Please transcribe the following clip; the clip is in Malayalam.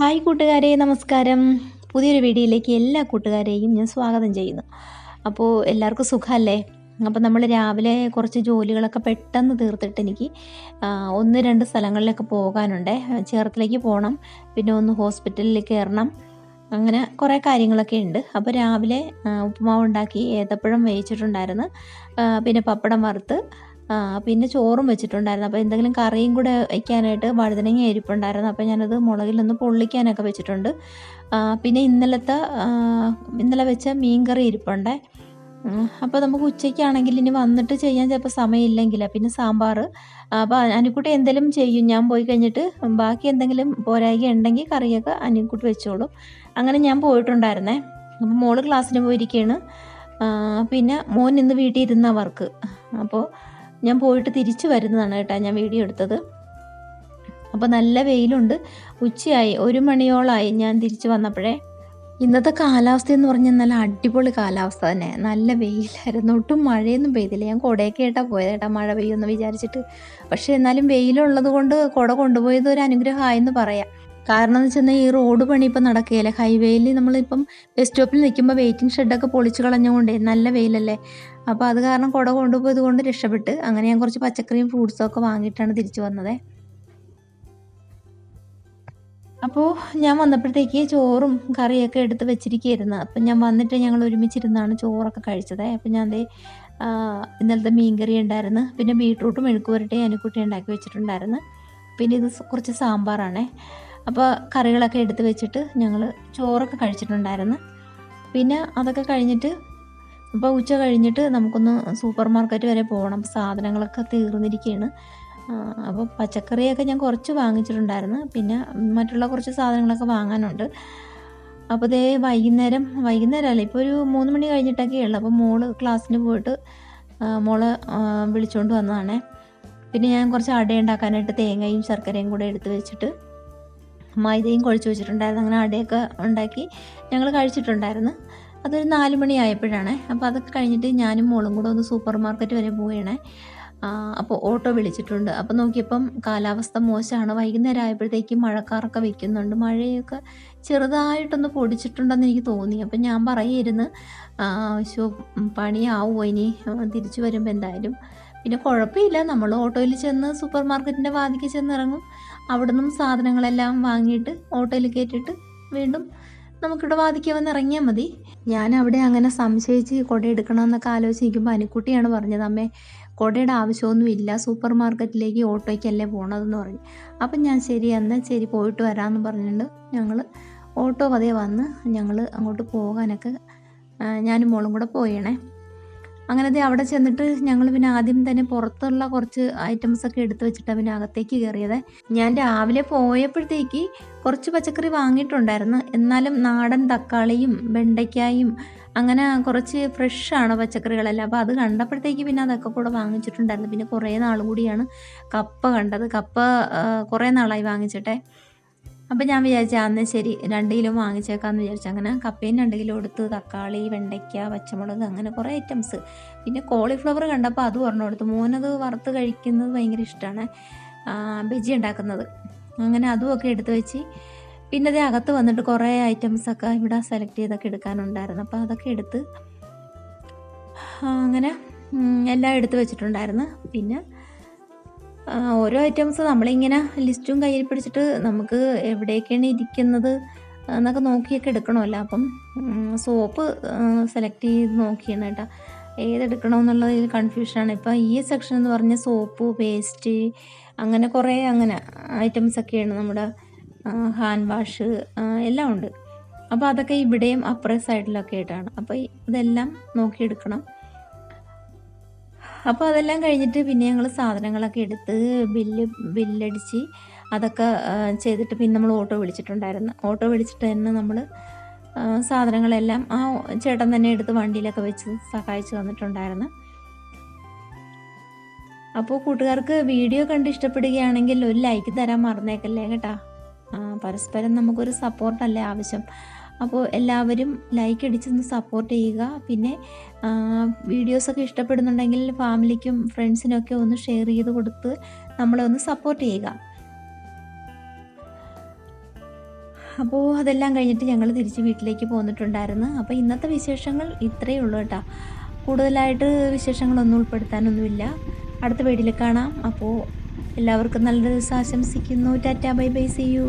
ഹായ് കൂട്ടുകാരെ നമസ്കാരം. പുതിയൊരു വീഡിയോയിലേക്ക് എല്ലാ കൂട്ടുകാരെയും ഞാൻ സ്വാഗതം ചെയ്യുന്നു. അപ്പോൾ എല്ലാവർക്കും സുഖമല്ലേ അപ്പോൾ നമ്മൾ രാവിലെ കുറച്ച് ജോലികളൊക്കെ പെട്ടെന്ന് തീർത്തിട്ട് എനിക്ക് ഒന്ന് രണ്ട് സ്ഥലങ്ങളിലൊക്കെ പോകാനുണ്ട്. ചേർത്തലേക്ക് പോകണം പിന്നെ ഒന്ന് ഹോസ്പിറ്റലിൽ കയറണം. അങ്ങനെ കുറേ കാര്യങ്ങളൊക്കെ ഉണ്ട്. അപ്പോൾ രാവിലെ ഉപ്പുമാവ് ഉണ്ടാക്കി ഏത്തപ്പഴം വേവിച്ചിട്ടുണ്ടായിരുന്നു. പിന്നെ പപ്പടം വറുത്ത് പിന്നെ ചോറും വെച്ചിട്ടുണ്ടായിരുന്നു. അപ്പോൾ എന്തെങ്കിലും കറിയും കൂടെ വയ്ക്കാനായിട്ട് വഴുതനങ്ങ ഇരിപ്പുണ്ടായിരുന്നു അപ്പോൾ ഞാനത് മുളകിലൊന്ന് പൊള്ളിക്കാനൊക്കെ വെച്ചിട്ടുണ്ട്. പിന്നെ ഇന്നലത്തെ ഇന്നലെ വെച്ച മീൻ കറി ഇരിപ്പുണ്ടേ അപ്പോൾ നമുക്ക് ഉച്ചയ്ക്കാണെങ്കിൽ ഇനി വന്നിട്ട് ചെയ്യാൻ ചിലപ്പോൾ സമയമില്ലെങ്കിൽ പിന്നെ സാമ്പാർ. അപ്പോൾ അനിക്കുട്ടി എന്തെങ്കിലും ചെയ്യും. ഞാൻ പോയി കഴിഞ്ഞിട്ട് ബാക്കി എന്തെങ്കിലും പോരായ്ക ഉണ്ടെങ്കിൽ കറിയൊക്കെ അനിക്കുട്ടി വെച്ചോളും. അങ്ങനെ ഞാൻ പോയിട്ടുണ്ടായിരുന്നേ. അപ്പോൾ മോൾ ക്ലാസ്സിന് പോയിരിക്കുകയാണ് പിന്നെ മോൻ ഇന്ന് വീട്ടിൽ ഇരുന്ന വർക്ക്. അപ്പോൾ ഞാൻ പോയിട്ട് തിരിച്ചു വരുന്നതാണ് കേട്ടോ ഞാൻ വീഡിയോ എടുത്തത്. അപ്പോൾ നല്ല വെയിലുണ്ട്. ഉച്ചയായി. ഒരു മണിയോളമായി ഞാൻ തിരിച്ചു വന്നപ്പോഴേ. ഇന്നത്തെ കാലാവസ്ഥ എന്ന് പറഞ്ഞാൽ നല്ല അടിപൊളി കാലാവസ്ഥ തന്നെ. നല്ല വെയിലായിരുന്നു. ഒട്ടും മഴയൊന്നും പെയ്തില്ല. ഞാൻ കുടയൊക്കെ ആയിട്ടാണ് പോയത് കേട്ടോ. മഴ പെയ്യുമെന്ന് വിചാരിച്ചിട്ട്. പക്ഷേ എന്നാലും വെയിലുള്ളത് കൊണ്ട് കുട കൊണ്ടുപോയത് ഒരു അനുഗ്രഹമായെന്ന് പറയാം. കാരണം എന്ന് വെച്ചാൽ ഈ റോഡ് പണി ഇപ്പം നടക്കുകയില്ല? ഹൈവേയിൽ നമ്മളിപ്പം ബസ് സ്റ്റോപ്പിൽ നിൽക്കുമ്പോൾ വെയിറ്റിംഗ് ഷെഡൊക്കെ പൊളിച്ച് കളഞ്ഞുകൊണ്ടേ നല്ല വെയിലല്ലേ? അപ്പോൾ അത് കാരണം കുട കൊണ്ടുപോയത് കൊണ്ട് രക്ഷപ്പെട്ട് അങ്ങനെ ഞാൻ കുറച്ച് പച്ചക്കറിയും ഫ്രൂട്ട്സും ഒക്കെ വാങ്ങിയിട്ടാണ് തിരിച്ചു വന്നത്. അപ്പോൾ ഞാൻ വന്നപ്പോഴത്തേക്ക് ചോറും കറിയൊക്കെ എടുത്ത് വെച്ചിരിക്കുകയായിരുന്നു. അപ്പം ഞാൻ വന്നിട്ട് ഞങ്ങൾ ഒരുമിച്ചിരുന്നാണ് ചോറൊക്കെ കഴിച്ചത്. അപ്പം ഞാൻ ദേ ഇന്നലത്തെ മീൻ കറി ഉണ്ടായിരുന്നു. പിന്നെ ബീട്രൂട്ടും മെഴുക്കുവരട്ടിയും അനുക്കുട്ടി ഉണ്ടാക്കി വെച്ചിട്ടുണ്ടായിരുന്നു. പിന്നെ ഇത് കുറച്ച് സാമ്പാറാണേ. അപ്പോൾ കറികളൊക്കെ എടുത്ത് വെച്ചിട്ട് ഞങ്ങൾ ചോറൊക്കെ കഴിച്ചിട്ടുണ്ടായിരുന്നു. പിന്നെ അതൊക്കെ കഴിഞ്ഞിട്ട് അപ്പോൾ ഉച്ച കഴിഞ്ഞിട്ട് നമുക്കൊന്ന് സൂപ്പർ മാർക്കറ്റ് വരെ പോകണം. സാധനങ്ങളൊക്കെ തീർന്നിരിക്കുകയാണ് അപ്പോൾ പച്ചക്കറിയൊക്കെ ഞാൻ കുറച്ച് വാങ്ങിച്ചിട്ടുണ്ടായിരുന്നു. പിന്നെ മറ്റുള്ള കുറച്ച് സാധനങ്ങളൊക്കെ വാങ്ങാനുണ്ട്. അപ്പോൾ ഇതേ വൈകുന്നേരം വൈകുന്നേരം അല്ല ഇപ്പോൾ ഒരു മൂന്ന് മണി കഴിഞ്ഞിട്ടൊക്കെ ഉള്ളു. അപ്പോൾ മോൾ ക്ലാസ്സിന് പോയിട്ട് മോൾ വിളിച്ചുകൊണ്ട് വന്നതാണേ. പിന്നെ ഞാൻ കുറച്ച് അട ഉണ്ടാക്കാനായിട്ട് തേങ്ങയും ശർക്കരയും കൂടെ എടുത്ത് വെച്ചിട്ട് മൈദയും കുഴച്ച് വെച്ചിട്ടുണ്ടായിരുന്നു. അങ്ങനെ അടയൊക്കെ ഉണ്ടാക്കി ഞങ്ങൾ കഴിച്ചിട്ടുണ്ടായിരുന്നു. അതൊരു നാല് മണിയായപ്പോഴാണ്. അപ്പോൾ അതൊക്കെ കഴിഞ്ഞിട്ട് ഞാനും മോളും കൂടെ ഒന്ന് സൂപ്പർ മാർക്കറ്റ് വരെ പോവുകയാണ്. അപ്പോൾ ഓട്ടോ വിളിച്ചിട്ടുണ്ട്. അപ്പോൾ നോക്കിയപ്പം കാലാവസ്ഥ മോശമാണ്. വൈകുന്നേരം ആയപ്പോഴത്തേക്കും മഴക്കാറൊക്കെ വെക്കുന്നുണ്ട്. മഴയൊക്കെ ചെറുതായിട്ടൊന്ന് പൊടിച്ചിട്ടുണ്ടെന്ന് എനിക്ക് തോന്നി. അപ്പം ഞാൻ പറയായിരുന്നു ശോ പണിയാവുമോ ഇനി? തിരിച്ചു വരുമ്പോൾ എന്തായാലും. പിന്നെ കുഴപ്പമില്ല. നമ്മൾ ഓട്ടോയിൽ ചെന്ന് സൂപ്പർ മാർക്കറ്റിന്റെ വാതിക്ക് ചെന്ന് ഇറങ്ങും അവിടെ നിന്നും സാധനങ്ങളെല്ലാം വാങ്ങിയിട്ട് ഓട്ടോയിൽ കയറ്റിയിട്ട് വീണ്ടും നമുക്കിവിടെ വാതിക്ക് വന്ന് ഇറങ്ങിയാൽ മതി. ഞാൻ അവിടെ അങ്ങനെ സംശയിച്ച് കുട എടുക്കണമെന്നൊക്കെ ആലോചിക്കുമ്പോൾ അനുക്കുട്ടിയാണ് പറഞ്ഞത് അമ്മേ കുടയുടെ ആവശ്യമൊന്നുമില്ല സൂപ്പർ മാർക്കറ്റിലേക്ക് ഓട്ടോയ്ക്കല്ലേ പോകണതെന്ന് പറഞ്ഞു. അപ്പം ഞാൻ ശരി എന്നാൽ ശരി പോയിട്ട് വരാമെന്ന് പറഞ്ഞിട്ട് ഞങ്ങൾ ഓട്ടോ പതിയെ വന്ന് ഞങ്ങൾ അങ്ങോട്ട് പോകാനൊക്കെ ഞാനും മോളും കൂടെ പോയണേ. അങ്ങനെ ദേ അവിടെ ചെന്നിട്ട് ഞങ്ങൾ പിന്നെ ആദ്യം തന്നെ പുറത്തുള്ള കുറച്ച് ഐറ്റംസ് ഒക്കെ എടുത്തു വെച്ചിട്ടാണ് പിന്നെ അകത്തേക്ക് കയറിയത് ഞാൻ രാവിലെ പോയപ്പോഴത്തേക്ക് കുറച്ച് പച്ചക്കറി വാങ്ങിയിട്ടുണ്ടായിരുന്നു. എന്നാലും നാടൻ തക്കാളിയും വെണ്ടയ്ക്കായും അങ്ങനെ കുറച്ച് ഫ്രഷാണ് പച്ചക്കറികളെല്ലാം. അപ്പോൾ അത് കണ്ടപ്പോഴത്തേക്ക് പിന്നെ അതൊക്കെ കൂടെ വാങ്ങിച്ചിട്ടുണ്ടായിരുന്നു. പിന്നെ കുറേ നാൾ കൂടിയാണ് കപ്പ കണ്ടത്. കപ്പ കുറേ നാളായി വാങ്ങിച്ചിട്ടെ. അപ്പം ഞാൻ വിചാരിച്ചു അന്ന് ശരി രണ്ട് കിലോ വാങ്ങിച്ചേക്കാന്ന് വിചാരിച്ചു. അങ്ങനെ കപ്പയും രണ്ട് കിലോ എടുത്ത് തക്കാളി വെണ്ടയ്ക്ക പച്ചമുളക് അങ്ങനെ കുറേ ഐറ്റംസ്. പിന്നെ കോളിഫ്ലവർ കണ്ടപ്പോൾ അതും ഒരെണ്ണം എടുത്തു മോനത് വറുത്ത് കഴിക്കുന്നത് ഭയങ്കര ഇഷ്ടമാണ് ബജി ഉണ്ടാക്കുന്നത്. അങ്ങനെ അതും ഒക്കെ എടുത്തു വെച്ച്. പിന്നെ അതേ അകത്ത് വന്നിട്ട് കുറേ ഐറ്റംസൊക്കെ ഇവിടെ സെലക്ട് ചെയ്തൊക്കെ എടുക്കാനുണ്ടായിരുന്നു. അപ്പോൾ അതൊക്കെ എടുത്ത് അങ്ങനെ എല്ലാം എടുത്തു വെച്ചിട്ടുണ്ടായിരുന്നു. പിന്നെ ഓരോ ഐറ്റംസ് നമ്മളിങ്ങനെ ലിസ്റ്റും കയ്യിൽ പിടിച്ചിട്ട് നമുക്ക് എവിടേക്കാണ് ഇരിക്കുന്നത് എന്നൊക്കെ നോക്കിയൊക്കെ എടുക്കണമല്ലോ. അപ്പം സോപ്പ് സെലക്ട് ചെയ്ത് നോക്കിയാണ് കേട്ടോ. ഏതെടുക്കണമെന്നുള്ളതിൽ കൺഫ്യൂഷനാണ് ഇപ്പം ഈ സെക്ഷൻ എന്ന് പറഞ്ഞ സോപ്പ് പേസ്റ്റ് അങ്ങനെ കുറേ അങ്ങനെ ഐറ്റംസ് ഒക്കെയാണ് നമ്മുടെ ഹാൻഡ് വാഷ് എല്ലാം ഉണ്ട്. അപ്പോൾ അതൊക്കെ ഇവിടെയും അപ്പുറ സൈഡിലൊക്കെ ആയിട്ടാണ് അപ്പോൾ ഇതെല്ലാം നോക്കിയെടുക്കണം. അപ്പോൾ അതെല്ലാം കഴിഞ്ഞിട്ട് പിന്നെ ഞങ്ങൾ സാധനങ്ങളൊക്കെ എടുത്ത് ബില്ല് ബില്ലടിച്ച് അതൊക്കെ ചെയ്തിട്ട് പിന്നെ നമ്മൾ ഓട്ടോ വിളിച്ചിട്ടുണ്ടായിരുന്നു. ഓട്ടോ വിളിച്ചിട്ട് തന്നെ നമ്മൾ സാധനങ്ങളെല്ലാം ആ ചേട്ടൻ തന്നെ എടുത്ത് വണ്ടിയിലൊക്കെ വെച്ച് സഹായിച്ചു തന്നിട്ടുണ്ടായിരുന്നു. അപ്പോൾ കൂട്ടുകാർക്ക് വീഡിയോ കണ്ട് ഇഷ്ടപ്പെടുകയാണെങ്കിൽ ഒരു ലൈക്ക് തരാൻ മറന്നേക്കല്ലേ കേട്ടാ? പരസ്പരം നമുക്കൊരു സപ്പോർട്ടല്ലേ ആവശ്യം? അപ്പോൾ എല്ലാവരും ലൈക്ക് അടിച്ചൊന്ന് സപ്പോർട്ട് ചെയ്യുക. പിന്നെ വീഡിയോസൊക്കെ ഇഷ്ടപ്പെടുന്നുണ്ടെങ്കിൽ ഫാമിലിക്കും ഫ്രണ്ട്സിനൊക്കെ ഒന്ന് ഷെയർ ചെയ്ത് കൊടുത്ത് നമ്മളെ ഒന്ന് സപ്പോർട്ട് ചെയ്യുക. അപ്പോൾ അതെല്ലാം കഴിഞ്ഞിട്ട് ഞങ്ങൾ തിരിച്ച് വീട്ടിലേക്ക് പോന്നിട്ടുണ്ടായിരുന്നു. അപ്പോൾ ഇന്നത്തെ വിശേഷങ്ങൾ ഇത്രയേ ഉള്ളൂ കേട്ടോ. കൂടുതലായിട്ട് വിശേഷങ്ങളൊന്നും ഉൾപ്പെടുത്താനൊന്നുമില്ല. അടുത്ത വീഡിയോയിൽ കാണാം. അപ്പോൾ എല്ലാവർക്കും നല്ല ദിവസം ആശംസിക്കുന്നു. Tata bye bye see you